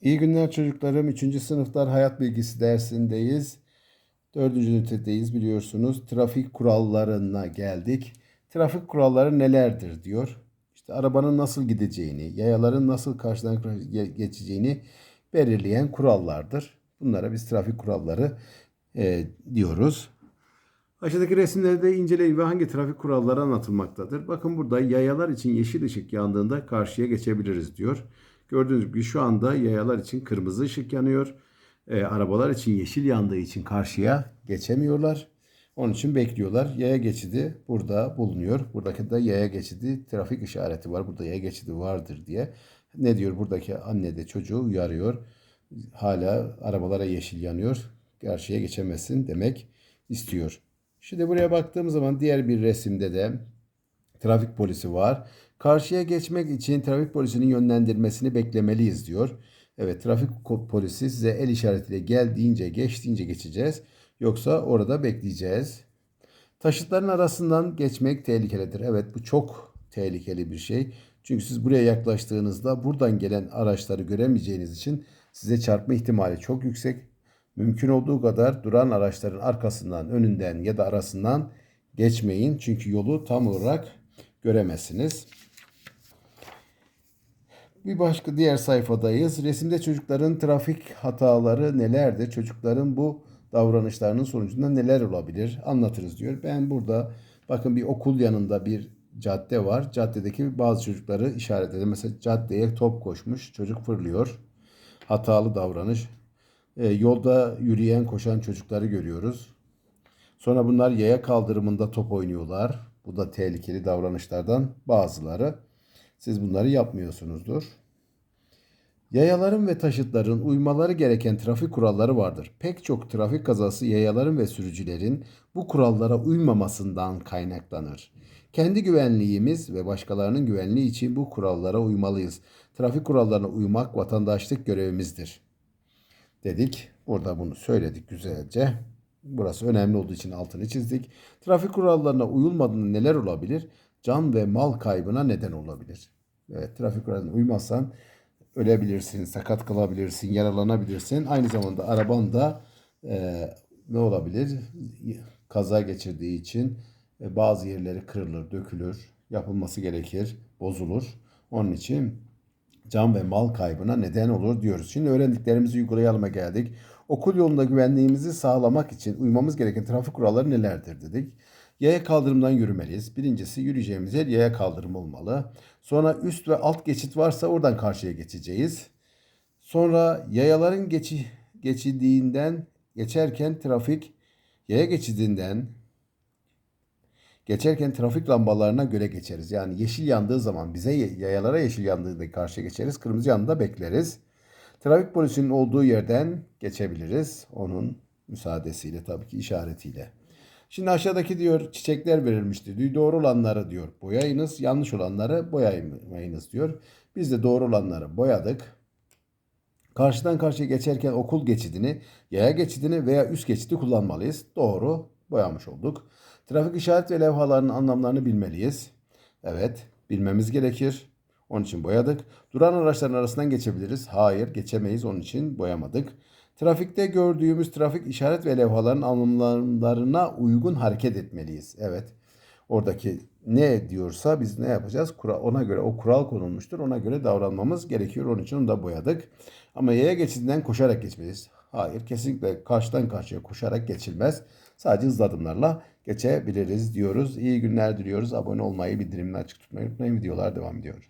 İyi günler çocuklarım. 3. sınıflar hayat bilgisi dersindeyiz. 4. ünitedeyiz biliyorsunuz. Trafik kurallarına geldik. Trafik kuralları nelerdir diyor. İşte arabanın nasıl gideceğini, yayaların nasıl karşıdan geçeceğini belirleyen kurallardır. Bunlara biz trafik kuralları e, diyoruz. Aşağıdaki resimleri de inceleyin ve hangi trafik kuralları anlatılmaktadır. Bakın burada yayalar için yeşil ışık yandığında karşıya geçebiliriz diyor. Gördüğünüz gibi şu anda yayalar için kırmızı ışık yanıyor. E, arabalar için yeşil yandığı için karşıya geçemiyorlar. Onun için bekliyorlar. Yaya geçidi burada bulunuyor. Buradaki de yaya geçidi trafik işareti var. Burada yaya geçidi vardır diye. Ne diyor buradaki anne de çocuğu uyarıyor. Hala arabalara yeşil yanıyor. Karşıya geçemezsin demek istiyor. Şimdi buraya baktığım zaman diğer bir resimde de trafik polisi var. Karşıya geçmek için trafik polisinin yönlendirmesini beklemeliyiz diyor. Evet trafik polisi size el işaretiyle gel deyince geç deyince geçeceğiz. Yoksa orada bekleyeceğiz. Taşıtların arasından geçmek tehlikelidir. Evet bu çok tehlikeli bir şey. Çünkü siz buraya yaklaştığınızda buradan gelen araçları göremeyeceğiniz için size çarpma ihtimali çok yüksek. Mümkün olduğu kadar duran araçların arkasından, önünden ya da arasından geçmeyin. Çünkü yolu tam olarak göremezsiniz. Bir başka diğer sayfadayız. Resimde çocukların trafik hataları nelerdir? Çocukların bu davranışlarının sonucunda neler olabilir? Anlatırız diyor. Ben burada bakın bir okul yanında bir cadde var. Caddedeki bazı çocukları işaretledim. Mesela caddeye top koşmuş. Çocuk fırlıyor. Hatalı davranış. E, yolda yürüyen, koşan çocukları görüyoruz. Sonra bunlar yaya kaldırımında top oynuyorlar. Bu da tehlikeli davranışlardan bazıları. Siz bunları yapmıyorsunuzdur. Yayaların ve taşıtların uymaları gereken trafik kuralları vardır. Pek çok trafik kazası yayaların ve sürücülerin bu kurallara uymamasından kaynaklanır. Kendi güvenliğimiz ve başkalarının güvenliği için bu kurallara uymalıyız. Trafik kurallarına uymak vatandaşlık görevimizdir. Dedik. Burada bunu söyledik güzelce. Burası önemli olduğu için altını çizdik. Trafik kurallarına uyulmadığında neler olabilir? Can ve mal kaybına neden olabilir. Evet, trafik kurallarına uymazsan ölebilirsin, sakat kalabilirsin, yaralanabilirsin. Aynı zamanda araban da e, ne olabilir? Kaza geçirdiği için e, bazı yerleri kırılır, dökülür, yapılması gerekir, bozulur. Onun için can ve mal kaybına neden olur diyoruz. Şimdi öğrendiklerimizi uygulayalım'a geldik. Okul yolunda güvenliğimizi sağlamak için uymamız gereken trafik kuralları nelerdir dedik. Yaya kaldırımdan yürümeliyiz. Birincisi yürüyeceğimiz yer yaya kaldırım olmalı. Sonra üst ve alt geçit varsa oradan karşıya geçeceğiz. Sonra yayaların geçi, geçildiğinden geçerken trafik yaya geçidinden geçerken trafik lambalarına göre geçeriz. Yani yeşil yandığı zaman bize yayalara yeşil yandığında karşıya geçeriz. Kırmızı yanında bekleriz. Trafik polisinin olduğu yerden geçebiliriz. Onun müsaadesiyle tabii ki işaretiyle. Şimdi aşağıdaki diyor çiçekler verilmiştir. Diyor, doğru olanları diyor boyayınız, yanlış olanları boyamayınız diyor. Biz de doğru olanları boyadık. Karşıdan karşıya geçerken okul geçidini, yaya geçidini veya üst geçidi kullanmalıyız. Doğru, boyamış olduk. Trafik işaret ve levhalarının anlamlarını bilmeliyiz. Evet, bilmemiz gerekir. Onun için boyadık. Duran araçların arasından geçebiliriz. Hayır, geçemeyiz. Onun için boyamadık. Trafikte gördüğümüz trafik işaret ve levhaların anlamlarına uygun hareket etmeliyiz. Evet. Oradaki ne diyorsa biz ne yapacağız? Ona göre o kural konulmuştur. Ona göre davranmamız gerekiyor. Onun için onu da boyadık. Ama yaya geçidinden koşarak geçmeliyiz. Hayır, kesinlikle karşıdan karşıya koşarak geçilmez. Sadece hızlı adımlarla geçebiliriz diyoruz. İyi günler diliyoruz. Abone olmayı, bildirimleri açık tutmayı unutmayın. Videolar devam ediyor.